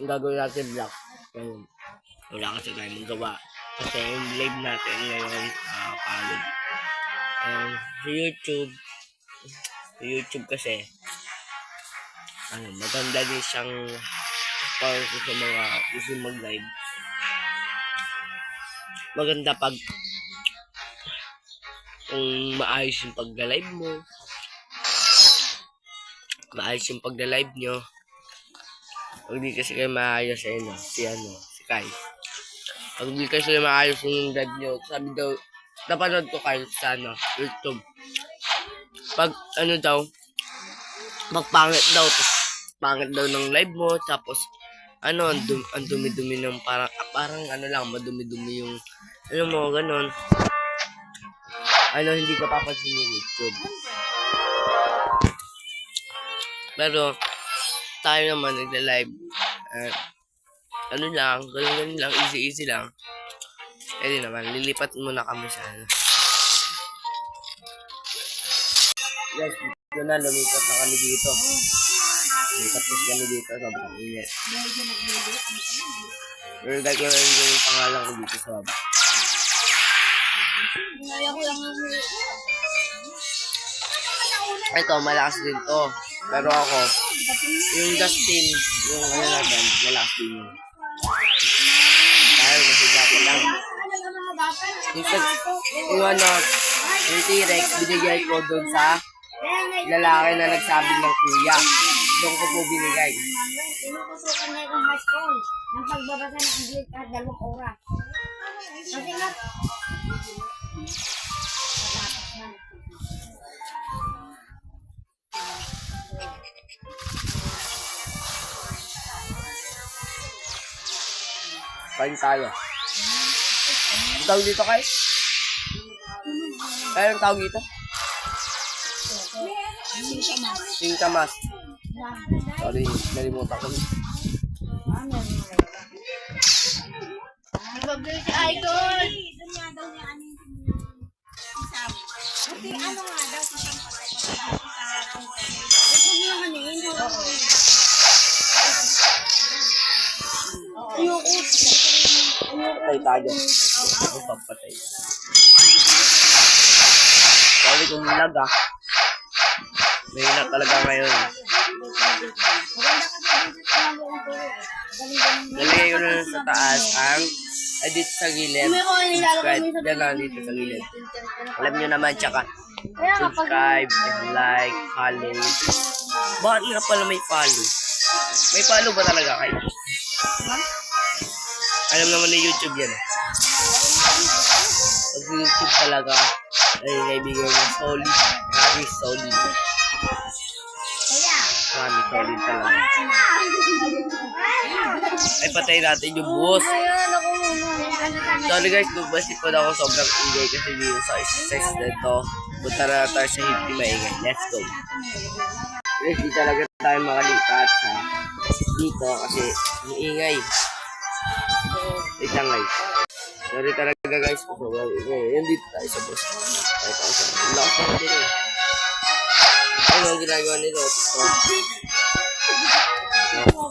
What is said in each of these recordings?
Ang gagawin natin vlog. Ngayon, wala kasi tayong magawa. Kasi yung live natin ngayon, uh, pagod. Um, sa YouTube, sa YouTube kasi, ano, maganda din siyang para sa mga gusto mag-live. Maganda pag kung maayos yung pagla-live mo. Maayos yung pagla-live nyo. Pag di kasi kayo maayos, ayun o, si ano, si Kai. Pag di kasi maayos yung live nyo, sabi daw, napanood ko kayo sa ano, YouTube. Pag ano daw, magpangit daw, tapos pangit daw ng live mo, tapos ano, ang, dum, ang dumi-dumi ng parang, ah, parang ano lang, madumi-dumi yung, ano mo, ganon. Ano, hindi ka papansin yung YouTube. Pero, tayo naman nagla-live. Uh, ano lang, ganun-ganun lang, easy-easy lang. Eh di naman, lilipat muna kami sa ano. Guys, dito na, lumipat na kami dito. Lumipat kasi kami dito, sobrang init. Pero dahil ko na yung pangalan ko dito sa baba. Ito, malakas din to. Pero ako, yung Dustin, yung ano natin, malakas din yun. Dahil kasi dati lang. Yung, yung ano, yung T-Rex, binigay ko doon sa lalaki na nagsabi ng kuya. Doon ko po binigay. Pinupusukan na yung high school ng pagbabasa ng English kahit dalawang oras. Kasi nga, Kain tayo. Ang tawag dito kay? Kaya ang tawag dito? Singkamas. Sorry, nalimutan ko. Tayo. Ako papatay. Sorry kung lag ah. Mahina talaga ngayon. Dito. Nalagay ko na sa taas ang edit sa gilid. Subscribe. Yan lang dito sa gilid. Alam nyo naman, tsaka subscribe and like, follow. Bakit nga pala may follow? May follow ba talaga kayo? Alam naman ni YouTube yan. Pag YouTube talaga, ay kaibigan mo, solid. Very solid. Very solid talaga. Ay, patay natin yung boss. Sorry guys, nagbasik po na ako sobrang ingay kasi dito sa exercise na ito. Punta na tayo sa hindi maingay. Let's go. Guys, di talaga tayo makalipat sa dito kasi ang ingay. Wait lang guys. Sorry talaga guys sobrang ingay. Yan dito tayo sa boss. Tayo tayo sa Ang lakas na natin eh. Ano ang ginagawa nito? Ito.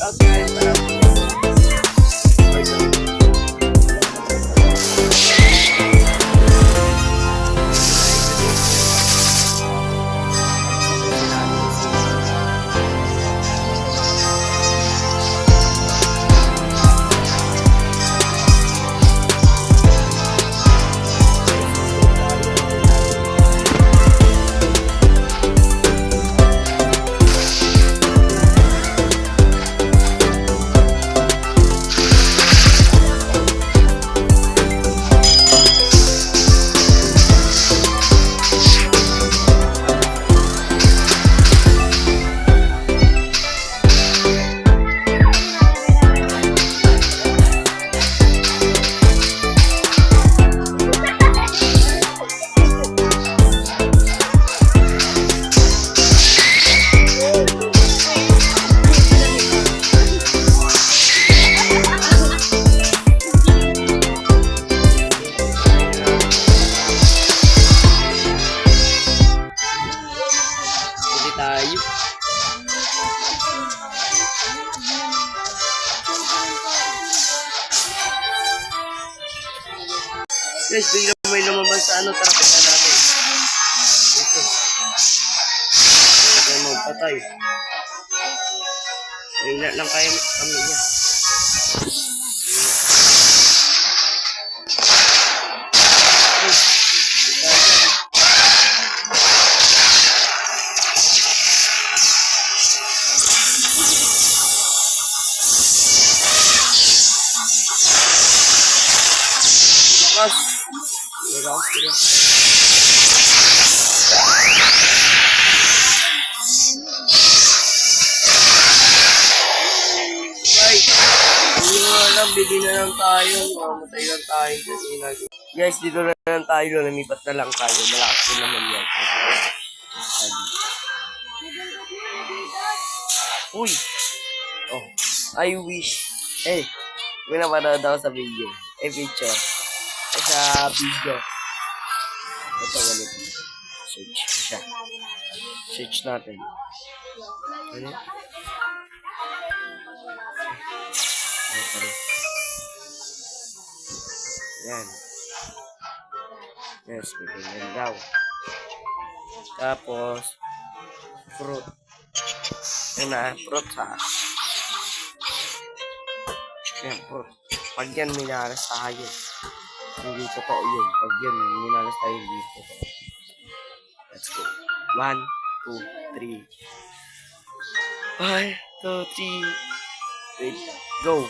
of Hayop. Guys, bigla may lumabas sa ano, traffic na natin. Ito. Ito mo, patay. Mahina lang kayo kami niya. Bukas. Bukas, bukas. Guys, hindi mo alam, na lang tayo. Mamatay lang tayo kasi nag... Guys, dito na lang tayo. Namipat na lang tayo. Malakas din naman yan. Uy! Oh, I wish. Eh, may napanood ako sa video. Eh, picture. Sa video. Ito, ganito. Search siya. Search natin. Ano? Yan. Yes, ganyan daw. Tapos, fruit. Yan na, fruit ha. Yan, fruit. Pag yan, minalas tayo. Hindi totoo yun. Pag yan, minalas tayo, hindi totoo. Let's go. One, two, three. One, two, three. Wait, go.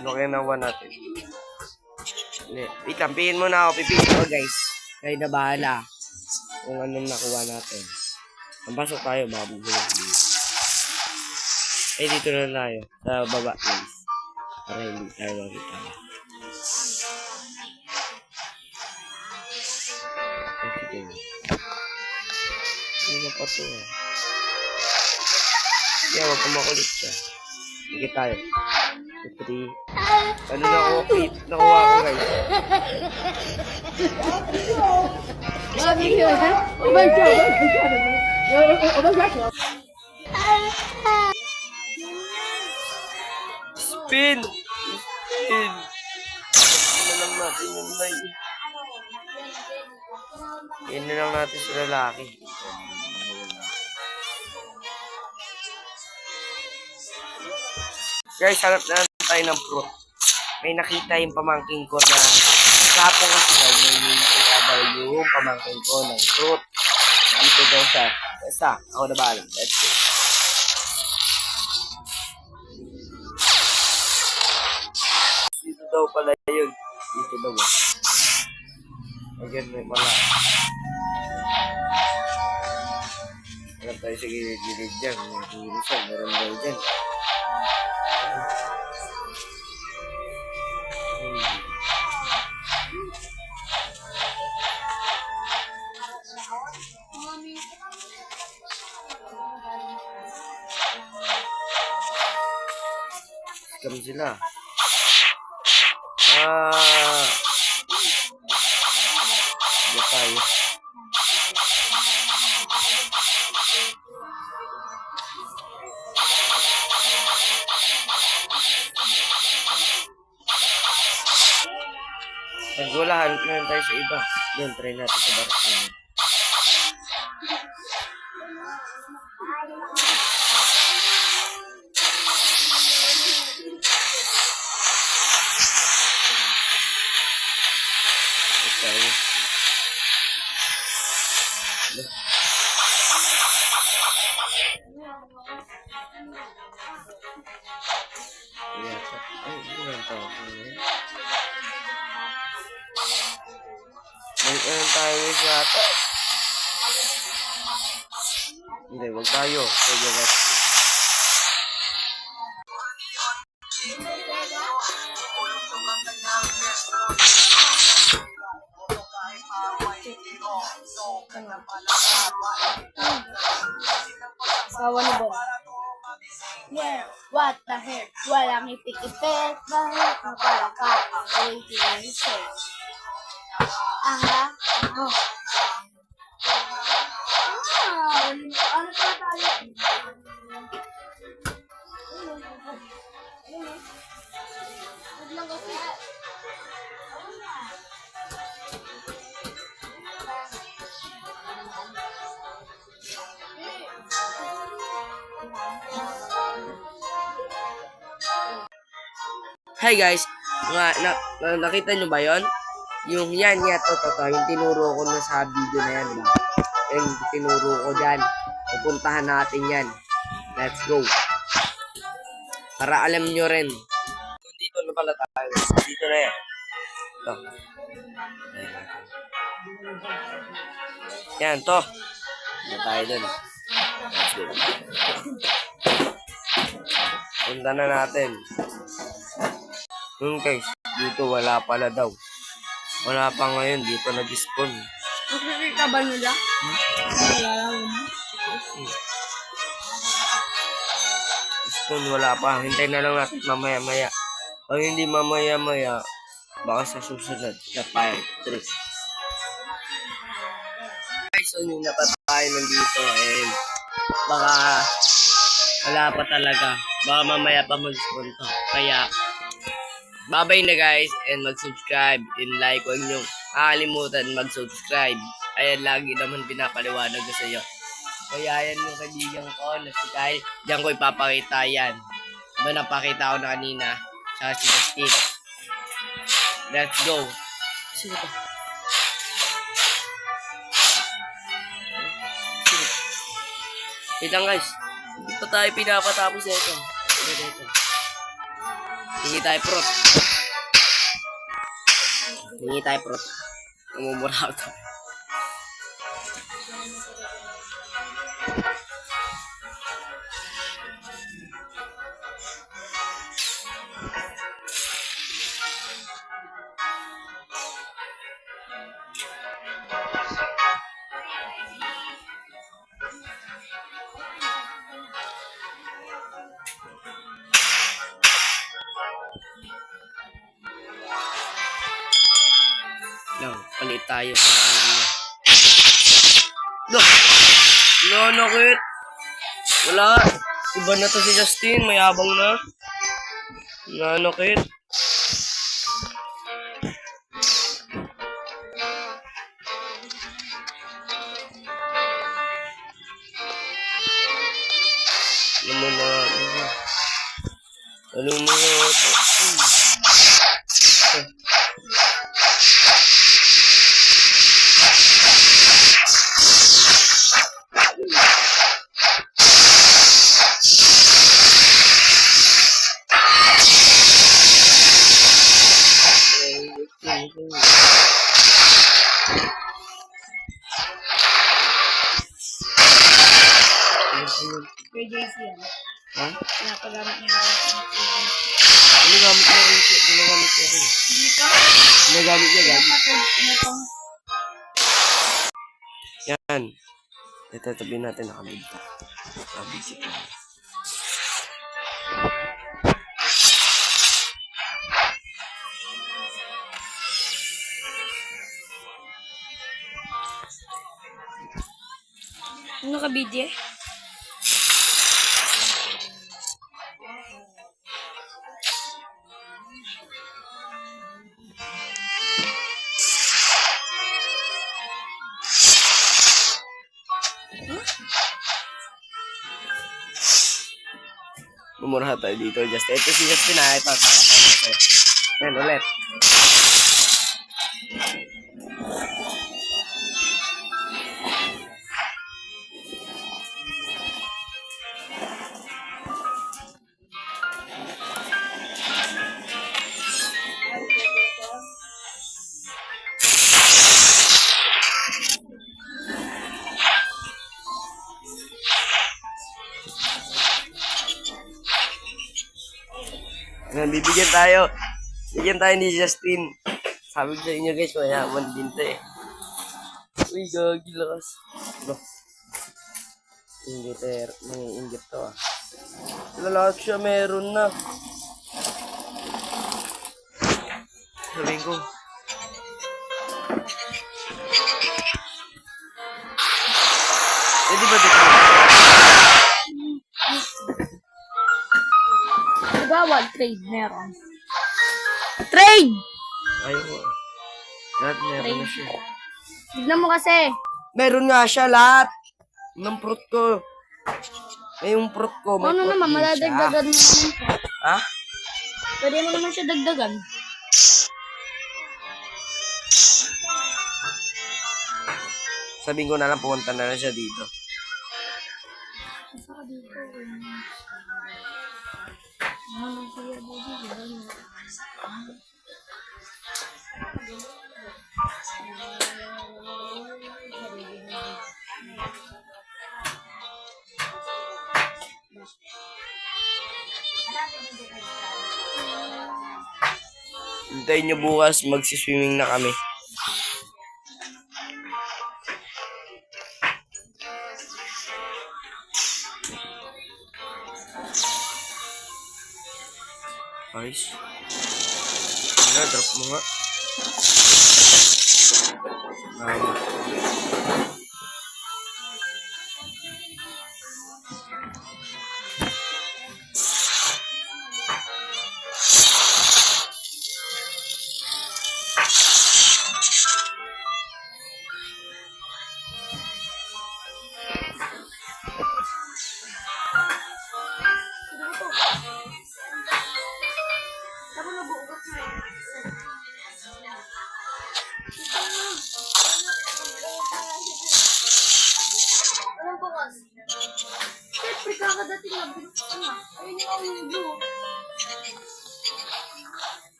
Laki na one natin. Wait lang, pihin mo na ako. Pipihin ko, guys. Kayo na bahala. Kung anong nakuha natin. Ang pasok tayo, dito. Eh, dito na tayo. Sa baba, guys. Para hindi tayo makita. Oh, na pa to ah. Yeah, wag kang makulit siya. Sige tayo. Two, three. Ano na ako? Wait, nakuha ko guys. Spin! Spin! Ano lang natin yung may... Yan na lang natin sa lalaki. Guys, hanap na lang tayo ng fruit. May nakita yung pamangking ko na kapon kasi daw may nakita daw yung pamangking ko ng fruit. Dito daw siya. Basta, ako na bahala. Let's go. Daw pala yun. Dito daw. Again, may pala. Hanap tayo sa gilid-gilid dyan. May hilisan. Meron daw dyan. Scam sila. Ah. Diba tayo? Pag wala, hanap na lang tayo sa iba. Yun, try natin sa barak Ano tayo guys yata. Hindi, wag tayo. Kaya wag. Sawa ni Bon. Yeah, what the heck? Walang ipikipit, bakit na pala ka ang waiting list? Aha, oh. Hi guys, nga, na, na- nakita nyo ba yon? Yung yan, yan, to, to, yung tinuro ko na sa video na yan ba? Yung tinuro ko dyan. Pupuntahan natin yan. Let's go. Para alam nyo rin. Dito na pala tayo. Dito na yan. Ito. Yan, to. Dito tayo dun. Let's go. Punta na natin. Yung guys, dito wala pala daw. Wala pa ngayon, dito nag-spawn. Nakikita ba nila? Wala lang. Spawn wala pa. Hintay na lang natin mamaya-maya. Pag hindi mamaya-maya, baka sa susunod na part 3. Guys, so yun na pa tayo nandito and baka wala pa talaga. Baka mamaya pa mag-spawn to. Kaya, Babay na guys and mag-subscribe and like. Huwag nyo kakalimutan mag-subscribe. Ayan, lagi naman pinapaliwanag ko sa iyo. Kaya yan yung kaibigan ko na si Kyle. Diyan ko ipapakita yan. Diba napakita ko na kanina sa si Justin. Let's go. Sino to? Wait lang guys. Hindi pa tayo pinapatapos ito. Ito, ito. Hingi tayo prot. Hingi tayo prot. Namumura ako to. Palit tayo sa ano niya. No! No, quit! Wala! Iba na to si Justin, mayabang na. Nanokit. Ito, tabi natin nakabigta. Nakabigta ko. Ano ka, BJ? Tayo dito. Just, ito si Justin na. Ito. Yan, ulit. Bibigyan tayo. Bigyan tayo ni Justin. Sabi ko sa inyo guys, mayaman din to eh. Uy, gagi lakas. Ba? Ingiter, may ingit to ah. Lalaki siya, meron na. Sabihin ko. Eh, di ba dito? Trade meron. Trade! Ayaw ko. Lahat meron na siya. Tignan mo kasi. Meron nga siya lahat. Ng fruit ko. Ay, yung fruit ko, may Ano fruit naman, din siya. madadagdagan mo naman. Ha? Pwede mo naman siya dagdagan. Sabihin ko na lang, pumunta na lang siya dito. Hintayin nyo bukas, magsiswimming na kami. Ayos. Ano, drop mo nga. Tama.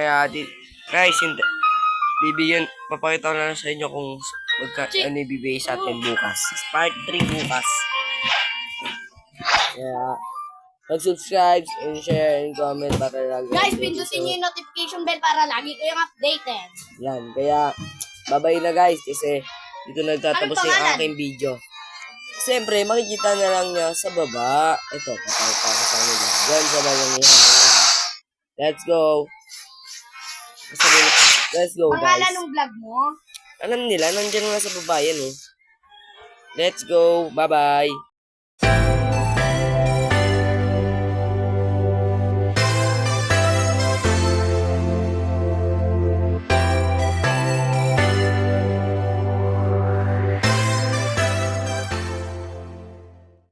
Kaya, di, guys, hindi. Bibigyan, papakita ko na lang sa inyo kung magka, ano ibibigay sa atin bukas. Part 3 bukas. Kaya, mag-subscribe and share and comment para lagi. Guys, pindutin niyo yung notification bell para lagi kayong updated. Yan, kaya, babay na guys kasi dito nagtatapos yung aking video. Siyempre, makikita na lang niya sa baba. Ito, papakita ko sa inyo. Diyan sa bagang yan. Let's go. Sabi, let's go Pangalan guys. ng vlog mo? Alam nila, nandiyan nga sa baba yan eh. Let's go. Bye-bye.